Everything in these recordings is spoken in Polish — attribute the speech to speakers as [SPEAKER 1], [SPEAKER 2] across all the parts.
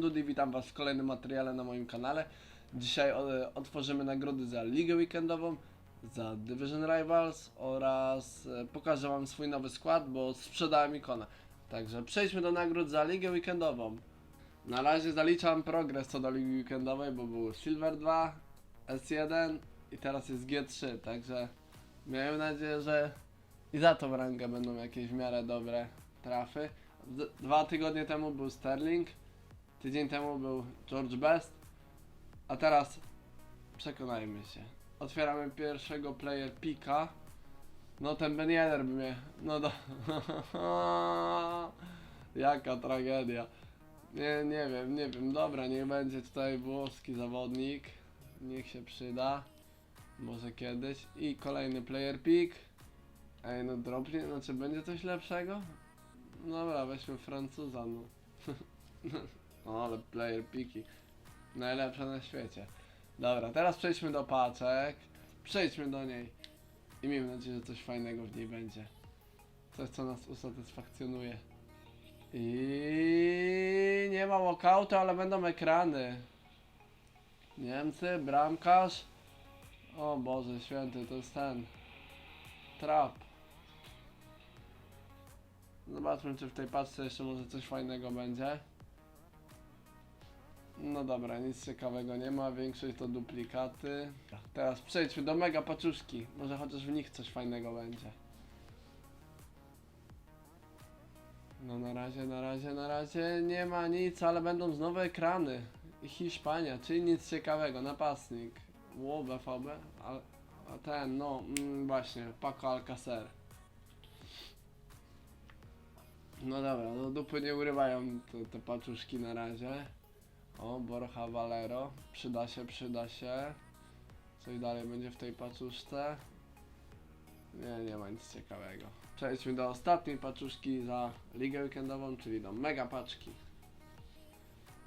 [SPEAKER 1] Dudy, witam was w kolejnym materiale na moim kanale. Dzisiaj e, otworzymy nagrody za Ligę Weekendową, za Division Rivals oraz e, pokażę wam swój nowy skład, bo sprzedałem ikona. Także przejdźmy do nagród za Ligę Weekendową. Na razie zaliczam progres co do Ligi Weekendowej, bo był Silver 2, S1 i teraz jest G3, także miałem nadzieję, że i za tą rangę będą jakieś w miarę dobre trafy. D- dwa tygodnie temu był Sterling, tydzień temu był George Best, a teraz przekonajmy się. Otwieramy pierwszego player pika. No ten Ben Yedder by mnie... No do... Jaka tragedia. Nie, nie wiem, nie wiem. Dobra, niech będzie tutaj włoski zawodnik. Niech się przyda. Może kiedyś. I kolejny player pick. Ej, no dropnie, znaczy będzie coś lepszego? Dobra, weźmy Francuza, no. o, ale player piki. Najlepsze na świecie. Dobra, teraz przejdźmy do paczek. Przejdźmy do niej. I miejmy nadzieję, że coś fajnego w niej będzie. Coś, co nas usatysfakcjonuje. I nie ma walkoutu, ale będą ekrany. Niemcy, bramkarz. O Boże święty, to jest ten. Trap. Zobaczmy, czy w tej paczce jeszcze może coś fajnego będzie. No dobra, nic ciekawego nie ma, większość to duplikaty. Teraz przejdźmy do mega paczuszki. Może chociaż w nich coś fajnego będzie. No na razie, na razie, na razie nie ma nic, ale będą znowu ekrany. Hiszpania, czyli nic ciekawego, napastnik. Ło, BVB, a ten, no mm, właśnie, Paco Alcacer. No dobra, no dupy nie urywają te, te paczuszki na razie. O, Borja Valero, przyda się, przyda się. Coś dalej będzie w tej paczuszce. Nie, nie ma nic ciekawego. Przejdźmy do ostatniej paczuszki za ligę weekendową, czyli do mega paczki.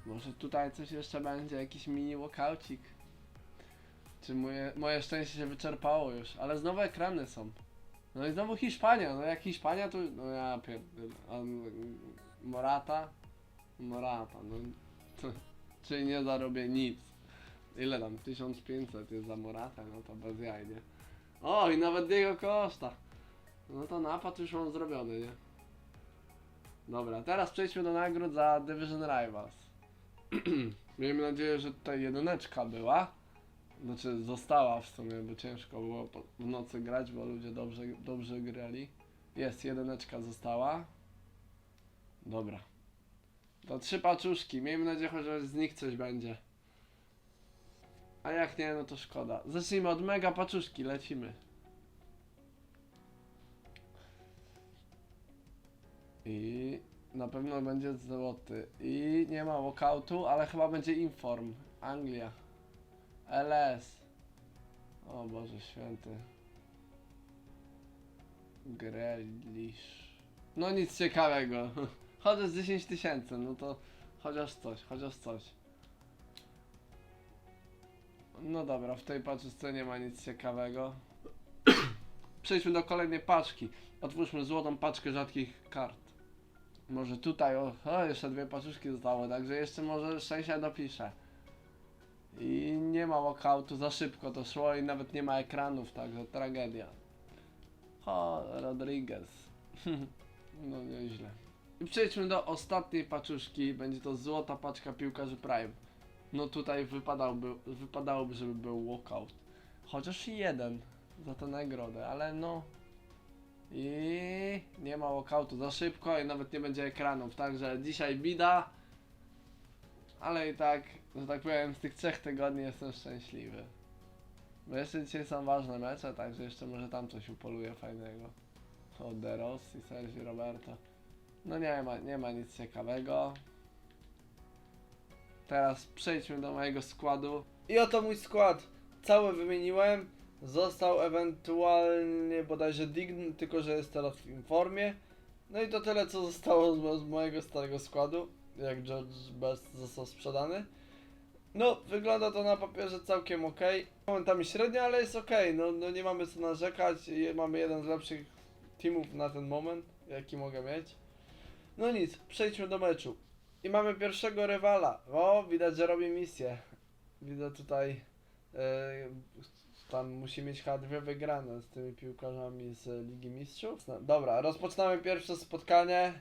[SPEAKER 1] Może tutaj coś jeszcze będzie, jakiś mini walkoucik. Czy moje, moje szczęście się wyczerpało już, ale znowu ekrany są. No i znowu Hiszpania, no jak Hiszpania to... No ja pierdolę. Morata? Morata, no... Czyli nie zarobię nic. Ile tam? 1500 jest za Morata, no to bez jaj, nie? O, i nawet Diego Costa. No to napad już mam zrobiony, nie? Dobra, teraz przejdźmy do nagród za Division Rivals. Miejmy nadzieję, że tutaj jedyneczka była. Znaczy została w sumie, bo ciężko było w nocy grać, bo ludzie dobrze, dobrze grali. Jest, jedyneczka została. Dobra. To trzy paczuszki, miejmy nadzieję, chociaż z nich coś będzie. A jak nie, no to szkoda. Zacznijmy od mega paczuszki, lecimy. I na pewno będzie złoty. I nie ma walkoutu, ale chyba będzie inform. Anglia. LS. O Boże święty. Grealish. No nic ciekawego. Chociaż 10 tysięcy, no to chociaż coś, chociaż coś. No dobra, w tej paczce nie ma nic ciekawego. Przejdźmy do kolejnej paczki. Otwórzmy złotą paczkę rzadkich kart. Może tutaj, o, o jeszcze dwie paczuszki zostały, także jeszcze może szczęścia dopiszę. I nie ma walkoutu, za szybko to szło i nawet nie ma ekranów, także tragedia. O, Rodriguez. no nieźle. I przejdźmy do ostatniej paczuszki, będzie to złota paczka piłkarzy Prime. No tutaj wypadałby, wypadałoby, żeby był walkout. Chociaż jeden za tę nagrodę, ale no... I nie ma walkoutu za szybko i nawet nie będzie ekranów, także dzisiaj bida. Ale i tak, że tak powiem, z tych trzech tygodni jestem szczęśliwy. Bo jeszcze dzisiaj są ważne mecze, także jeszcze może tam coś upoluje fajnego. O De Rossi, Sergi Roberto. No nie ma, nie ma nic ciekawego. Teraz przejdźmy do mojego składu.
[SPEAKER 2] I oto mój skład. Cały wymieniłem. Został ewentualnie bodajże Dign, tylko że jest teraz w informie. No i to tyle co zostało z, z mojego starego składu. Jak George Best został sprzedany. No, wygląda to na papierze całkiem ok. Momentami średnio, ale jest ok. No, no nie mamy co narzekać. Mamy jeden z lepszych teamów na ten moment, jaki mogę mieć.
[SPEAKER 1] No nic, przejdźmy do meczu. I mamy pierwszego rywala. O, widać, że robi misję. Widzę tutaj. e, tam musi mieć chyba dwie wygrane z tymi piłkarzami z Ligi Mistrzów. Dobra, rozpoczynamy pierwsze spotkanie.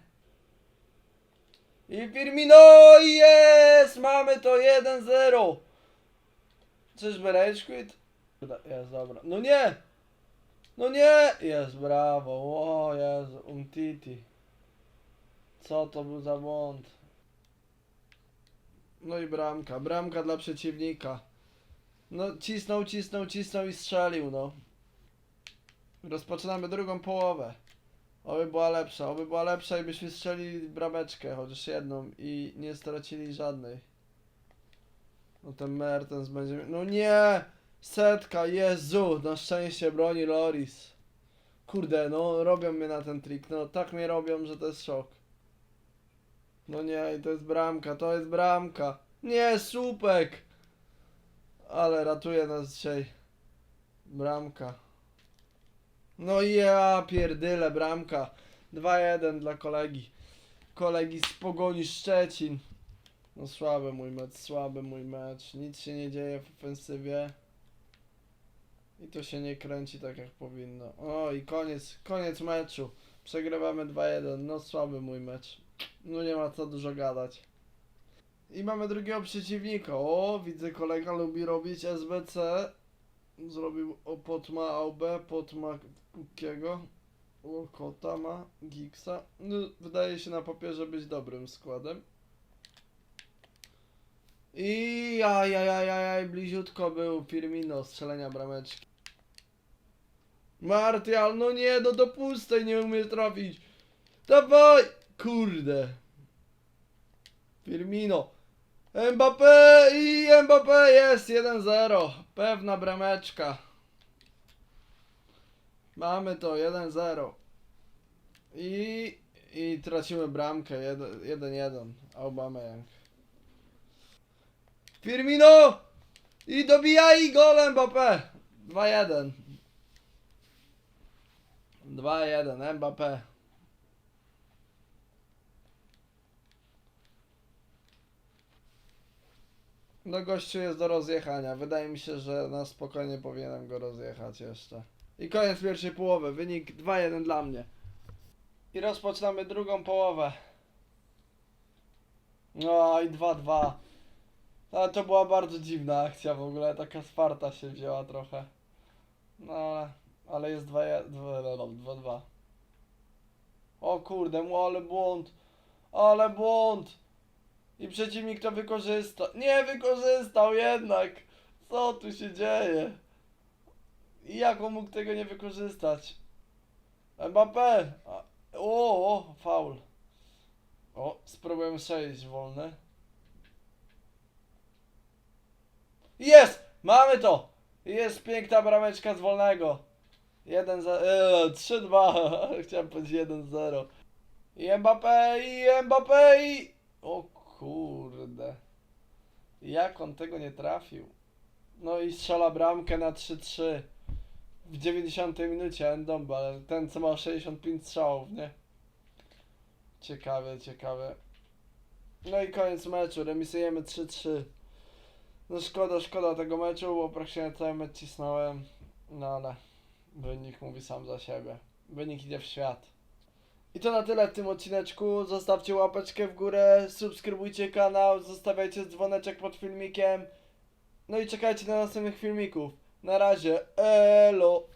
[SPEAKER 1] I Firmino jest! Mamy to 1-0! Czyżby Rage Quit? Jest, dobra. No nie! No nie! Jest, brawo. O Jezu, Umtiti. Co to był za błąd? No i bramka. Bramka dla przeciwnika. No cisnął, cisnął, cisnął i strzelił, no. Rozpoczynamy drugą połowę. Oby była lepsza, oby była lepsza i byśmy strzelili brameczkę, chociaż jedną i nie stracili żadnej. No ten Mertens będzie... No nie! Setka, Jezu! Na szczęście broni Loris. Kurde, no robią mnie na ten trik, no tak mnie robią, że to jest szok. No nie, i to jest bramka, to jest bramka. Nie, słupek! Ale ratuje nas dzisiaj. Bramka. No ja pierdyle, bramka. 2-1 dla kolegi. Kolegi z Pogoni Szczecin. No słaby mój mecz, słaby mój mecz. Nic się nie dzieje w ofensywie. I to się nie kręci tak jak powinno. O i koniec, koniec meczu. Przegrywamy 2-1. No słaby mój mecz. No nie ma co dużo gadać. I mamy drugiego przeciwnika. O, widzę kolega lubi robić SBC. Zrobił o Potma AUB, Potma Kukiego. O, Kota ma, Giksa. No, wydaje się na papierze być dobrym składem. I ajajajajaj, bliziutko był Firmino, strzelenia brameczki. Martial, no nie, no do pustej nie umie trafić. Dawaj! Kurde. Firmino. Mbappé i Mbappé jest 1-0. Pewna brameczka. Mamy to 1-0. I, I tracimy bramkę 1-1. Aubameyang. Firmino! I dobijaj gol Mbappé. 2-1. 2-1 Mbappé. No gościu jest do rozjechania. Wydaje mi się, że na spokojnie powinienem go rozjechać jeszcze. I koniec pierwszej połowy. Wynik 2-1 dla mnie. I rozpoczynamy drugą połowę. No i 2-2. Ale to była bardzo dziwna akcja w ogóle. Taka Sparta się wzięła trochę. No ale, ale jest 2-2. O kurde, ale błąd. Ale błąd. I przeciwnik to wykorzysta. Nie wykorzystał jednak. Co tu się dzieje? I jak on mógł tego nie wykorzystać? Mbappé! O, o, faul. O, spróbuję przejść wolne. Jest! Mamy to! Jest piękna brameczka z wolnego. 1 za... E, 3-2. Chciałem powiedzieć 1-0. I Mbappé, i Mbappé, i... O. Jak on tego nie trafił? No i strzela bramkę na 3-3. W 90 minucie Endomba, ale ten co ma 65 strzałów, nie? Ciekawe, ciekawe. No i koniec meczu, remisujemy 3-3. No szkoda, szkoda tego meczu, bo praktycznie cały mecz cisnąłem. No ale wynik mówi sam za siebie. Wynik idzie w świat. I to na tyle w tym odcineczku. Zostawcie łapeczkę w górę, subskrybujcie kanał, zostawiajcie dzwoneczek pod filmikiem. No i czekajcie na następnych filmików. Na razie, elo!